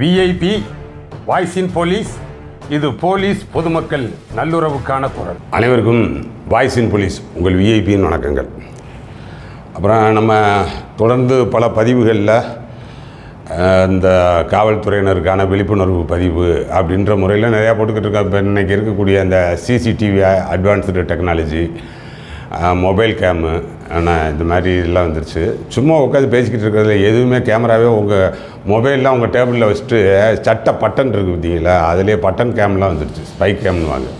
VIP voice in police இது police பொதுமக்கள் நல்லுறவுக்கான குரல். அனைவருக்கும் வாய்ஸ் இன் போலீஸ் உங்கள் விஐபியின் வணக்கங்கள். அப்புறம் நம்ம தொடர்ந்து பல பதிவுகளில் இந்த காவல்துறையினருக்கான விழிப்புணர்வு பதிவு அப்படின்ற முறையில் நிறையா போட்டுக்கிட்டு இருக்கோம். இப்போ இன்றைக்கி இருக்கக்கூடிய அந்த CCTV advanced technology mobile cam ஆனால் இந்த மாதிரி இதெல்லாம் வந்துருச்சு. சும்மா உட்காந்து பேசிக்கிட்டு இருக்கிறதுல எதுவுமே கேமராவே உங்கள் மொபைல்லாம் உங்கள் டேபிளில் வச்சுட்டு சட்டை பட்டன் இருக்குது பார்த்தீங்களா? அதுலேயே பட்டன் கேம்லாம் வந்துருச்சு. ஸ்பைக் கேம்னு வாங்க.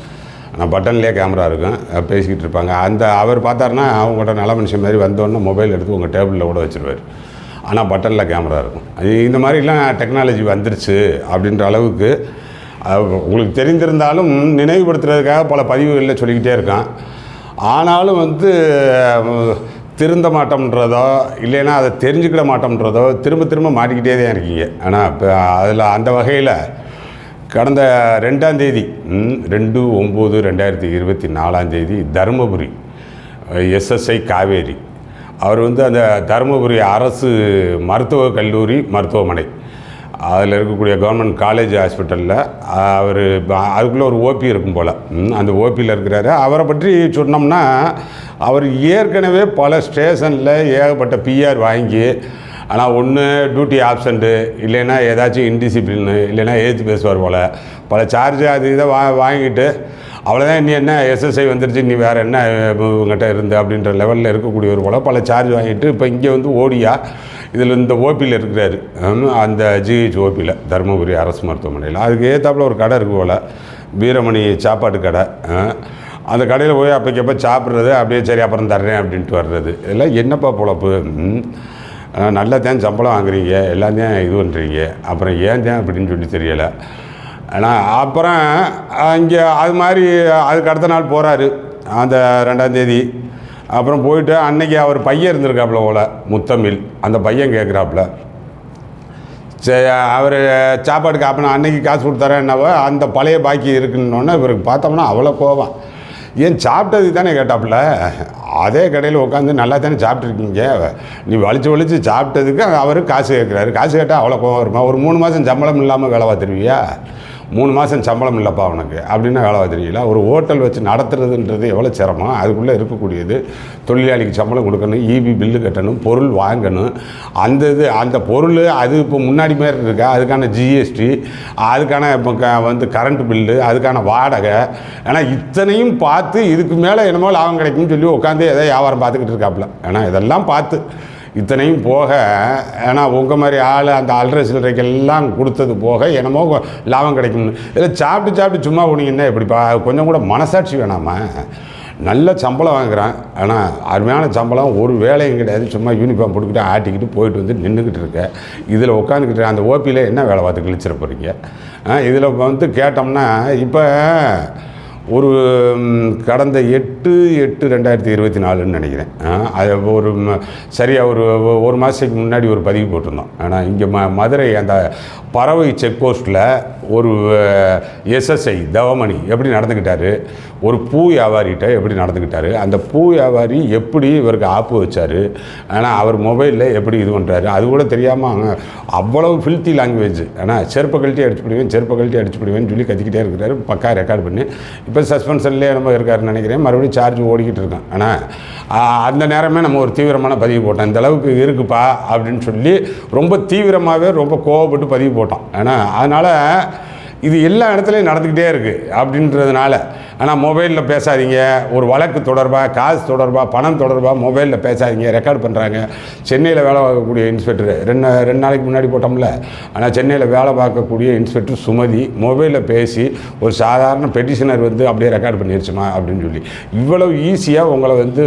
ஆனால் பட்டன்லேயே கேமரா இருக்கும். பேசிக்கிட்டு இருப்பாங்க. அந்த அவர் பார்த்தாருன்னா அவங்கள்ட்ட நல்ல மனுஷன் மாதிரி வந்தோடனே மொபைல் எடுத்து உங்கள் டேபிளில் கூட வச்சுருவார். ஆனால் பட்டனில் கேமரா இருக்கும். அது இந்த மாதிரிலாம் டெக்னாலஜி வந்துருச்சு அப்படின்ற அளவுக்கு உங்களுக்கு தெரிந்திருந்தாலும் நினைவுபடுத்துறதுக்காக பல பதிவுகளில் சொல்லிக்கிட்டே இருக்கான். ஆனாலும் வந்து திருந்த மாட்டோம்ன்றதோ இல்லைன்னா அதை தெரிஞ்சுக்கிட மாட்டோம்ன்றதோ திரும்ப திரும்ப மாட்டிக்கிட்டே தான் இருக்கீங்க. ஆனால் இப்போ அதில் அந்த வகையில் கடந்த ரெண்டாம் தேதி ரெண்டு ஒம்பது ரெண்டாயிரத்தி இருபத்தி நாலாம் தேதி தருமபுரி எஸ்எஸ்ஐ காவேரி. அவர் வந்து அந்த தருமபுரி அரசு மருத்துவக் கல்லூரி மருத்துவமனை அதில் இருக்கக்கூடிய கவர்மெண்ட் காலேஜ் ஹாஸ்பிட்டலில் அவர் அதுக்குள்ளே ஒரு ஓபி இருக்கும் போல். அந்த ஓபியில் இருக்கிறாரு. அவரை பற்றி சொன்னோம்னா அவர் ஏற்கனவே பல ஸ்டேஷனில் ஏகப்பட்ட பிஆர் வாங்கி ஆனால் ஒன்று டியூட்டி ஆப்சண்ட்டு இல்லைன்னா ஏதாச்சும் இன்டிசிப்ளின்னு இல்லைன்னா ஏற்று பேசுவார் போல். பல சார்ஜ் அது இதை வா வாங்கிட்டு அவ்வளோதான் நீ என்ன எஸ்எஸ்ஐ வந்துருச்சு நீ வேறு என்ன இவங்ககிட்ட இருந்து அப்படின்ற லெவலில் இருக்கக்கூடியவர் போல் பல சார்ஜ் வாங்கிட்டு இப்போ இங்கே வந்து ஓடியா இதில் இந்த ஓபியில் இருக்கிறாரு. அந்த ஜிஹெச் ஓபியில் தருமபுரி அரசு மருத்துவமனையில். அதுக்கு ஏற்றாப்புல ஒரு கடை இருக்கு போல் வீரமணி சாப்பாட்டு கடை. அந்த கடையில் போய் அப்போக்கப்போ சாப்பிட்றது அப்படியே சரி அப்புறம் தர்றேன் அப்படின்ட்டு வர்றது. இதெல்லாம் என்னப்பா பொழப்பு? நல்லா தான் சம்பளம் வாங்குறீங்க எல்லாம் தான் இது பண்ணுறீங்க அப்புறம் ஏன் தான் அப்படின்னு சொல்லி தெரியலை. ஆனால் அப்புறம் இங்கே அது மாதிரி அதுக்கு அடுத்த நாள் போகிறாரு அந்த ரெண்டாம் தேதி. அப்புறம் போயிட்டு அன்னைக்கு அவர் பையன் இருந்திருக்காப்புல போல முத்தமிழ். அந்த பையன் கேட்குறாப்புல. சரி அவர் சாப்பாடுக்கு அப்போ அன்னைக்கு காசு கொடுத்தாரேன்னாவோ அந்த பழைய பாக்கி இருக்குன்னொன்னே இவருக்கு பார்த்தோம்னா அவ்வளோ கோவம் ஏன் சாப்பிட்டதுக்கு தானே கேட்டாப்புல. அதே கடையில் உட்காந்து நல்லா தானே சாப்பிட்ருக்கீங்க நீ வலிச்சு வலிச்சு சாப்பிட்டதுக்கு அவர் காசு கேட்குறாரு. காசு கேட்டால் அவ்வளோ கோவம் வருமா? ஒரு மூணு மாதம் சம்பளம் இல்லாமல் வேலை பார்த்துருவியா? மூணு மாதம் சம்பளம் இல்லைப்பா அவனுக்கு. அப்படின்னா வேலை தெரியல ஒரு ஹோட்டல் வச்சு நடத்துறதுன்றது எவ்வளோ சிரமம்? அதுக்குள்ளே இருக்கக்கூடியது தொழிலாளிக்கு சம்பளம் கொடுக்கணும் இபி பில்லு கட்டணும் பொருள் வாங்கணும். அந்த இது அந்த பொருள் அது இப்போ முன்னாடி மாதிரி இருக்கா? அதுக்கான ஜிஎஸ்டி அதுக்கான இப்போ க வந்து கரண்ட் பில்லு அதுக்கான வாடகை. ஏன்னா இத்தனையும் பார்த்து இதுக்கு மேலே என்னமோ லாபம் கிடைக்கும்னு சொல்லி உட்காந்து எதாவது வியாபாரம் பார்த்துக்கிட்டு இருக்காப்புல. ஏன்னா இதெல்லாம் பார்த்து இத்தனையும் போக ஏன்னா உங்கள் மாதிரி ஆள் அந்த அல்ற சில்லறைக்கெல்லாம் கொடுத்தது போக என்னமோ லாபம் கிடைக்கும்னு இதில் சாப்பிட்டு சாப்பிட்டு சும்மா போனீங்கன்னா எப்படிப்பா கொஞ்சம் கூட மனசாட்சி வேணாமா? நல்ல சம்பளம் வாங்குறான். ஆனால் அருமையான சம்பளம் ஒரு வேலையும் கிடையாது. சும்மா யூனிஃபார்ம் போட்டுக்கிட்டு ஆட்டிக்கிட்டு போயிட்டு வந்து நின்றுக்கிட்டு இருக்க. இதில் உட்காந்துக்கிட்டு அந்த ஓபியில் என்ன வேலை பார்த்து கிழிச்சிட போகிறீங்க இதில் வந்து கேட்டோம்னா இப்போ ஒரு கடந்த எட்டு எட்டு எட்டு ரெண்டாயிரத்தி இருபத்தி நாலுன்னு நினைக்கிறேன். அது ஒரு சரியாக ஒரு ஒரு மாதத்துக்கு முன்னாடி ஒரு பதிவு போட்டிருந்தோம். ஆனால் இங்கே ம மதுரை அந்த பறவை செக் போஸ்ட்டில் ஒரு எஸ்எஸ்ஐ தவமணி எப்படி நடந்துக்கிட்டாரு ஒரு பூ வியாபாரிகிட்ட எப்படி நடந்துக்கிட்டாரு அந்த பூ வியாபாரி எப்படி இவருக்கு ஆப்பு வச்சார் ஆனால் அவர் மொபைலில் எப்படி இது பண்ணுறாரு அது கூட தெரியாமல் அவ்வளவு ஃபில்த்தி லாங்குவேஜ் ஆனால் செருப்பை கழட்டி அடிச்சு பிடிவேன் செருப்பை கழட்டி அடிச்சு பிடிவேன்னு சொல்லி கத்திக்கிட்டே இருக்கிறாரு பக்கா ரெக்கார்ட் பண்ணி. இப்போ சஸ்பென்ஷன்லேயே நம்ம இருக்காருன்னு நினைக்கிறேன். மறுபடியும் சார்ஜ் ஓடிக்கிட்டு இருக்கேன். ஆனால் அந்த நேரமே நம்ம ஒரு தீவிரமான பதிவு போட்டோம். இந்த அளவுக்கு இருக்குப்பா அப்படின்னு சொல்லி ரொம்ப தீவிரமாகவே ரொம்ப கோவப்பட்டு பதிவு போட்டோம். ஏன்னா அதனால் இது எல்லா இடத்துலையும் நடந்துக்கிட்டே இருக்குது அப்படின்றதுனால ஆனால் மொபைலில் பேசாதீங்க. ஒரு வழக்கு தொடர்பாக காசு தொடர்பாக பணம் தொடர்பாக மொபைலில் பேசாதீங்க. ரெக்கார்ட் பண்ணுறாங்க சென்னையில் வேலை பார்க்கக்கூடிய இன்ஸ்பெக்டர் ரெண்டு ரெண்டு நாளைக்கு முன்னாடி போட்டோம்ல. ஆனால் சென்னையில் வேலை பார்க்கக்கூடிய இன்ஸ்பெக்டர் சுமதி மொபைலில் பேசி ஒரு சாதாரண பெட்டிஷனர் வந்து அப்படியே ரெக்கார்ட் பண்ணிடுச்சுமா அப்படின்னு சொல்லி. இவ்வளவு ஈஸியாக உங்களை வந்து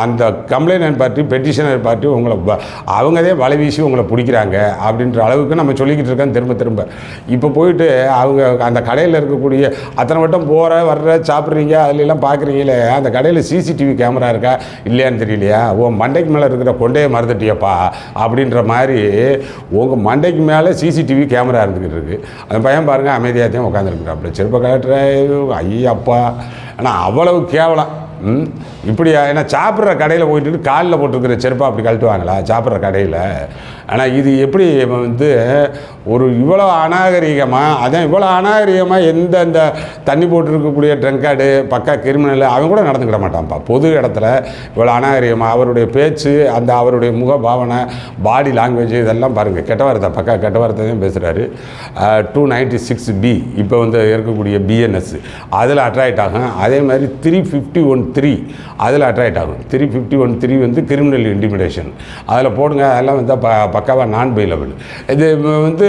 அந்த கம்ப்ளைண்ட் பார்ட்டி பெட்டிஷனர் பார்ட்டி உங்களை ப- அவங்கதே வலை வீசி உங்களை பிடிக்கிறாங்க அப்படின்ற அளவுக்கு நம்ம சொல்லிக்கிட்டு இருக்கோம் திரும்ப திரும்ப. இப்போ போயிட்டு அவங்க அந்த கடையில் இருக்கக்கூடிய அத்தனை வட்டம் போகிற வர்ற சாப்பிட்றீங்க அதுலெல்லாம் பார்க்குறீங்களே அந்த கடையில் சிசிடிவி கேமரா இருக்கா இல்லையான்னு தெரியலையா? உன் மண்டைக்கு மேலே இருக்கிற கொண்டையை மறந்துட்டியப்பா அப்படின்ற மாதிரி உங்கள் மண்டைக்கு மேலே சிசிடிவி கேமரா இருந்துக்கிட்டு இருக்குது அந்த பையன் பாருங்கள் அமைதியாக தான் உட்காந்துருக்குறாப்புல சிறப்பு கலெக்டர் ஐயப்பா. ஆனால் அவ்வளவு கேவலம். இப்படி ஏன்னா சாப்பிட்ற கடையில் போயிட்டு காலில் போட்டிருக்கிற செருப்பை அப்படி கழட்டுவாங்களா? சாப்பிட்ற கடையில். ஆனால் இது எப்படி வந்து ஒரு இவ்வளோ அநாகரிகமாக அதான் இவ்வளோ அநாகரிகமாக எந்த அந்த தண்ணி போட்டிருக்கக்கூடிய ட்ரங்கார்டு பக்கா கிரிமினல் அவன் கூட நடந்துக்கிட மாட்டான்ப்பா. பொது இடத்துல இவ்வளோ அநாகரிகமாக அவருடைய பேச்சு அந்த அவருடைய முக பாவனை பாடி லாங்குவேஜ் இதெல்லாம் பாருங்கள் கெட்ட வார்த்தை பக்கா கெட்ட வார்த்தையும் பேசுகிறாரு டூ நைன்டி சிக்ஸ் பி இப்போ வந்து இருக்கக்கூடிய பிஎன்எஸ் அதில் அட்ராக்ட் ஆகும். அதே மாதிரி த்ரீ ஃபிஃப்டி ஒன் த்ரீ அதில் அட்ராக்ட் ஆகும். த்ரீ ஃபிஃப்டி ஒன் த்ரீ வந்து கிரிமினல் இன்டிமிடேஷன் அதில் போடுங்க அதெல்லாம் வந்து ப பக்காவாக நான் பெயிலபிள் இது வந்து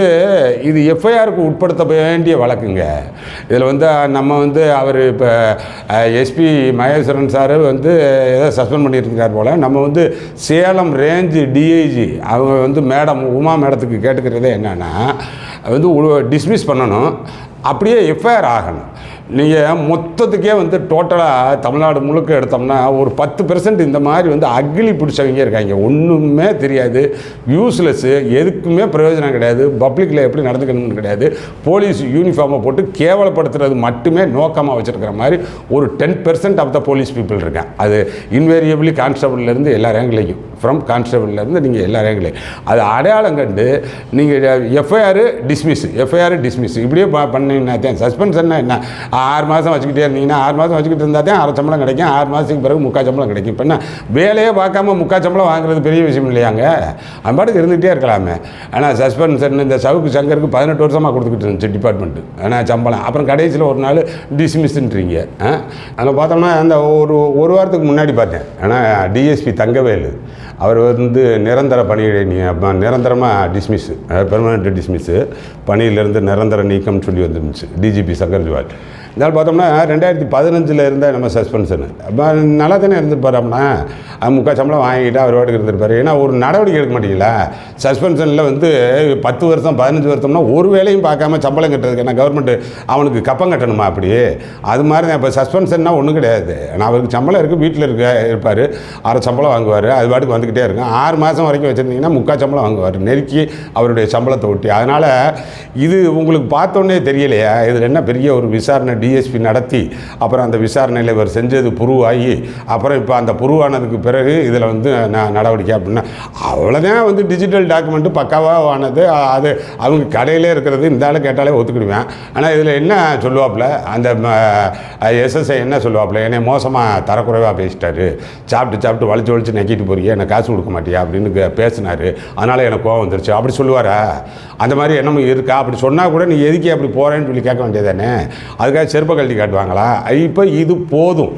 இது எஃப்ஐஆருக்கு உட்படுத்த வேண்டிய வழக்குங்க. இதில் வந்து நம்ம வந்து அவர் இப்போ எஸ்பி மகேஸ்வரன் சார் வந்து ஏதோ சஸ்பெண்ட் பண்ணியிருக்கிறார் போல். நம்ம வந்து சேலம் ரேஞ்சு டிஐஜி அவங்க வந்து மேடம் உமா மேடத்துக்கு கேட்டுக்கிறதே என்னென்னா வந்து டிஸ்மிஸ் பண்ணணும். அப்படியே எஃப்ஐஆர் ஆகணும். நீங்கள் மொத்தத்துக்கே வந்து டோட்டலாக தமிழ்நாடு முழுக்க எடுத்தோம்னா ஒரு பத்து பெர்சன்ட் இந்த மாதிரி வந்து அக்லி பிடிச்சவங்க இருக்காங்க. ஒன்றுமே தெரியாது. யூஸ்லெஸ்ஸு எதுக்குமே பிரயோஜனம் கிடையாது. பப்ளிக்கில் எப்படி நடந்துக்கணும்னு கிடையாது. போலீஸ் யூனிஃபார்மை போட்டு கேவலப்படுத்துறது மட்டுமே நோக்கமாக வச்சுருக்கிற மாதிரி ஒரு ten percent of the police people இருக்கேன் அது இன்வேரியபிளி கான்ஸ்டபிள்லேருந்து எல்லா ரேங்க்லேயும் ஃப்ரம் கான்ஸ்டபிள்லேருந்து நீங்கள் எல்லா ரேங்க்லேயும் அது அடையாளம் கண்டு நீங்கள் எஃப்ஐஆர் டிஸ்மிஸ் எஃப்ஐஆர் டிஸ்மிஸ் இப்படியே ப- பண்ணீங்கன்னா தான் சஸ்பென்ஷன்னா என்ன? ஆறு மாதம் வச்சுக்கிட்டே இருந்தீங்கன்னா ஆறு மாதம் வச்சுக்கிட்டு இருந்தால் தான் அரை சம்பளம் கிடைக்கும். ஆறு மாதத்துக்கு பிறகு முக்கால் சம்பளம் கிடைக்கும். இப்போ என்ன? வேலையே பார்க்காம முக்கால் சம்பளம் வாங்குறது பெரிய விஷயம் இல்லையாங்க? அந்த பாட்டுக்கு இருந்துகிட்டே இருக்கலாமே. ஆனால் சஸ்பென்ஷன் இந்த சவுக்கு சங்கருக்கு பதினெட்டு வருஷமாக கொடுத்துக்கிட்டு இருந்துச்சு டிபார்ட்மெண்ட்டு ஆனால் சம்பளம். அப்புறம் கடைசியில் ஒரு நாள் டிஸ்மிஸ்ன்றீங்க அதில் பார்த்தோம்னா அந்த ஒரு ஒரு வாரத்துக்கு முன்னாடி பார்த்தேன். ஆனால் டிஎஸ்பி தங்கவேலு. அவர் வந்து நிரந்தர பணியிடை நீ நிரந்தரமாக டிஸ்மிஸ்ஸு பெர்மனண்ட் டிஸ்மிஸ்ஸு பணியிலேருந்து நிரந்தர நீக்கம்னு சொல்லி வந்துருந்துச்சு. டிஜிபி சங்கர் ஜுவால் இருந்தாலும் பார்த்தோம்னா ரெண்டாயிரத்தி பதினஞ்சில் இருந்த நம்ம சஸ்பென்ஷனு. அப்போ நல்லா தானே இருந்திருப்பார் அப்படின்னா முக்கால் சம்பளம் வாங்கிட்டு அவர் வாட்டுக்கு இருந்திருப்பார். ஏன்னா ஒரு நடவடிக்கை எடுக்க மாட்டீங்களா சஸ்பென்ஷனில் வந்து பத்து வருஷம் பதினஞ்சு வருஷம்னா ஒரு வேலையும் பார்க்காம சம்பளம் கட்டுறதுக்கு என்ன கவர்மெண்ட் அவனுக்கு கப்பம் கட்டணுமா அப்படி? அது மாதிரி தான் இப்போ சஸ்பென்ஷன்னா ஒன்றும் கிடையாது. ஆனால் அவருக்கு சம்பளம் இருக்குது வீட்டில் இருக்க இருப்பார். அரை சம்பளம் வாங்குவார். அது பாட்டுக்கு வந்துக்கிட்டே இருக்கும். ஆறு மாதம் வரைக்கும் வச்சுருந்தீங்கன்னா முக்கால் சம்பளம் வாங்குவார். நெருக்கி அவருடைய சம்பளத்தை ஒட்டி. அதனால் இது உங்களுக்கு பார்த்தோன்னே தெரியலையா. இதில் என்ன பெரிய ஒரு விசாரணை டிஎஸ்பி நடத்தி அப்புறம் அந்த விசாரணையில் இவர் செஞ்சது புருவாகி அப்புறம் இப்போ அந்த புருவானதுக்கு பிறகு இதில் வந்து நான் நடவடிக்கை அப்படின்னா அவ்வளோதான் வந்து டிஜிட்டல் டாக்குமெண்ட்டு பக்காவாக ஆனது அது அவங்க கடையிலே இருக்கிறது இந்த ஆளு கேட்டாலே ஒத்துக்கிடுவேன். ஆனால் இதில் என்ன சொல்லுவாப்புல அந்த எஸ்எஸ்ஐ என்ன சொல்லுவாப்புல என்னை மோசமாக தரக்குறைவாக பேசிட்டாரு. சாப்பிட்டு சாப்பிட்டு வலிச்சு வலிச்சு நக்கிட்டு போறியே எனக்கு காசு கொடுக்க மாட்டியா அப்படின்னு பேசினார் பேசினாரு. அதனால் எனக்கு கோவம் வந்துருச்சு. அப்படி சொல்லுவாரா? அந்த மாதிரி எண்ணம் இருக்கா? அப்படி சொன்னால் கூட நீ எதுக்கே அப்படி போகிறேன்னு சொல்லி கேட்க வேண்டியதானே அதுக்காக செருப்ப கழட்டி காட்டுவாங்களா? இப்போ இது போதும்.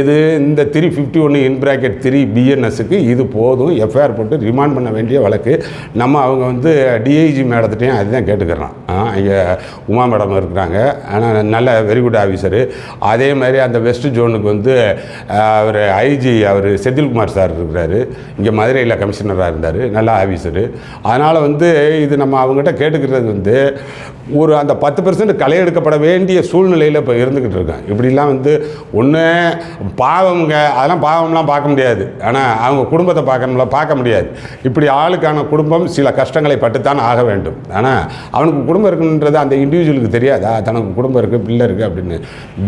இது இந்த த்ரீ ஃபிஃப்டி ஒன்று இன் பிராக்கெட் த்ரீ பிஎன்எஸ்க்கு இது போதும். எஃப்ஐஆர் போட்டு ரிமாண்ட் பண்ண வேண்டிய வழக்கு. நம்ம அவங்க வந்து டிஐஜி மேடத்திட்டையும் அதுதான் கேட்டுக்கிறோம். இங்கே உமா மேடம் இருக்கிறாங்க. ஆனால் நல்ல வெரி குட் ஆஃபீஸரு அதே மாதிரி அந்த வெஸ்ட் ஜோனுக்கு வந்து அவர் ஐஜி அவர் செந்தில்குமார் சார் இருக்கிறாரு. இங்கே மதுரையில் கமிஷனராக இருந்தார். நல்ல ஆஃபீஸரு அதனால் வந்து இது நம்ம அவங்ககிட்ட கேட்டுக்கிறது வந்து ஒரு அந்த பத்து பெர்சன்ட் களை எடுக்கப்பட வேண்டிய சூழ்நிலையில் இப்போ இருந்துக்கிட்டு இருக்கேன் இப்படிலாம் வந்து ஒன்று பாவம்ங்க அதெல்லாம் பாவம்லாம் பார்க்க முடியாது. ஆனால் அவங்க குடும்பத்தை பார்க்கணும்ல பார்க்க முடியாது. இப்படி ஆளுக்கான குடும்பம் சில கஷ்டங்களை பட்டுத்தான் ஆக வேண்டும். ஆனால் அவனுக்கு குடும்பம் இருக்குன்றது அந்த இண்டிவிஜுவலுக்கு தெரியாதா? தனக்கு குடும்பம் இருக்குது பிள்ளை இருக்குது அப்படின்னு.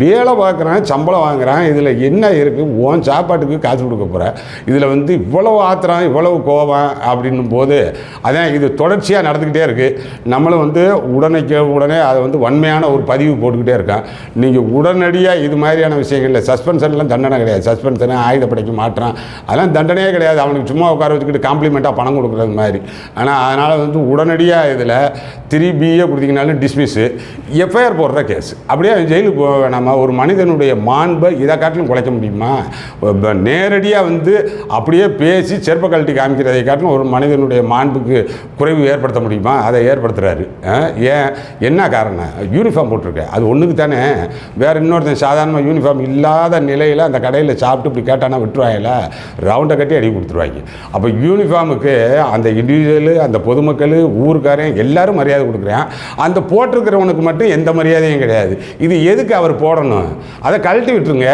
வேலை பார்க்குறான் சம்பளம் வாங்குறான் இதில் என்ன இருக்குது உன் சாப்பாட்டுக்கு காசு கொடுக்க போகிற இதில் வந்து இவ்வளவு ஆத்திரம் இவ்வளவு கோபம் அப்படின்னும் போது அதான் இது தொடர்ச்சியாக நடந்துக்கிட்டே இருக்குது நம்மளும் வந்து உடனே உடனே அதை வந்து வன்மையான ஒரு பதிவு போட்டுக்கிட்டே இருக்கான். நீங்கள் உடனடியாக இது மாதிரியான விஷயங்களில் சஸ்பென்ஷன்லாம் தண்டனை கிடையாது. சஸ்பென்ஷனு ஆயுதப்படைக்கு மாற்றான் அதெல்லாம் தண்டனையே கிடையாது. அவனுக்கு சும்மா உட்கார வச்சுக்கிட்டு காம்ப்ளிமெண்ட்டாக பணம் கொடுக்குறது மாதிரி. ஆனால் அதனால் வந்து உடனடியாக இதில் த்ரீ பிஏ கொடுத்தீங்கனாலும் டிஸ்மிஸ்ஸு எஃப்ஐஆர் போடுற கேஸ் அப்படியே ஜெயிலுக்கு போக வேணாமா? ஒரு மனிதனுடைய மாண்பை இதை காட்டிலும் குலைக்க முடியுமா? நேரடியாக வந்து அப்படியே பேசி செருப்ப கழட்டி காமிக்கிறதை காட்டிலும் ஒரு மனிதனுடைய மாண்புக்கு குறைவு ஏற்படுத்த முடியுமா? அதை ஏற்படுத்துகிறாரு ஏன் என்ன காரணம்? யூனிஃபார்ம் போட்டிருக்க அது ஒன்றுக்கு தானே. வேறு இன்னொருத்தன் சாதாரணமாக யூனிஃபார்ம் இல்லாத நிலையில் அந்த கடையில் சாப்பிட்டு இப்படி கேட்டானா விட்டுருவாங்கல்ல ரவுண்டை கட்டி அடி கொடுத்துருவாங்க. அப்போ யூனிஃபார்முக்கு அந்த இண்டிவிஜுவலு அந்த பொதுமக்கள் ஊருக்காரன் எல்லாரும் மரியாதை கொடுக்குறேன். அந்த போட்டிருக்கிறவனுக்கு மட்டும் எந்த மரியாதையும் கிடையாது. இது எதுக்கு அவர் போடணும்? அதை கழட்டி விட்டுருங்க.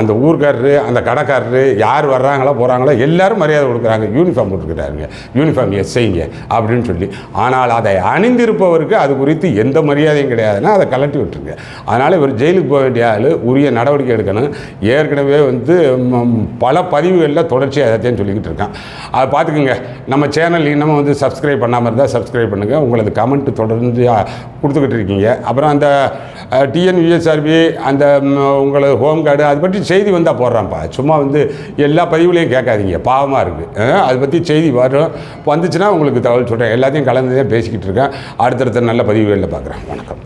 அந்த ஊர்க்காரரு அந்த கடைக்காரரு யார் வர்றாங்களோ போகிறாங்களோ எல்லாரும் மரியாதை கொடுக்குறாங்க. யூனிஃபார்ம் போட்டுக்கிறாருங்க யூனிஃபார்ம் எஸ்ஐங்க அப்படின்னு சொல்லி. ஆனால் அதை அணிந்திருப்பவருக்கு அது குறித்து எந்த மரியாதையும் கிடையாதுன்னா அதை கலட்டி விட்டுருங்க. அதனால் இவர் ஜெயிலுக்கு போக வேண்டிய ஆள் உரிய நடவடிக்கை எடுக்கணும். ஏற்கனவே வந்து பல பதிவுகளில் தொடர்ச்சியாக அதைத்தான் சொல்லிக்கிட்டு இருக்கான். அதை பார்த்துக்குங்க. நம்ம சேனல் இன்னமும் வந்து சப்ஸ்கிரைப் பண்ணாமல் இருந்தால் சப்ஸ்கிரைப் பண்ணுங்கள் உங்களது கமெண்ட் தொடர்ந்து கொடுத்துக்கிட்டு இருக்கீங்க. அப்புறம் அந்த டிஎன்யூஎஸ்ஆர்பி அந்த உங்களது ஹோம் கார்டு அது பற்றி செய்தி வந்தால் போடுறான்ப்பா. சும்மா வந்து எல்லா பதிவுலையும் கேட்காதீங்க. பாவமாக இருக்குது அதை பற்றி செய்தி வரும். வந்துச்சுன்னா உங்களுக்கு தகவல் சொல்கிறேன் எல்லாத்தையும் கலந்து தான் பேசிக்கிட்டு இருக்கேன். அடுத்தடுத்த நல்ல பதிவுகளில் பார்க்குறேன். வணக்கம்.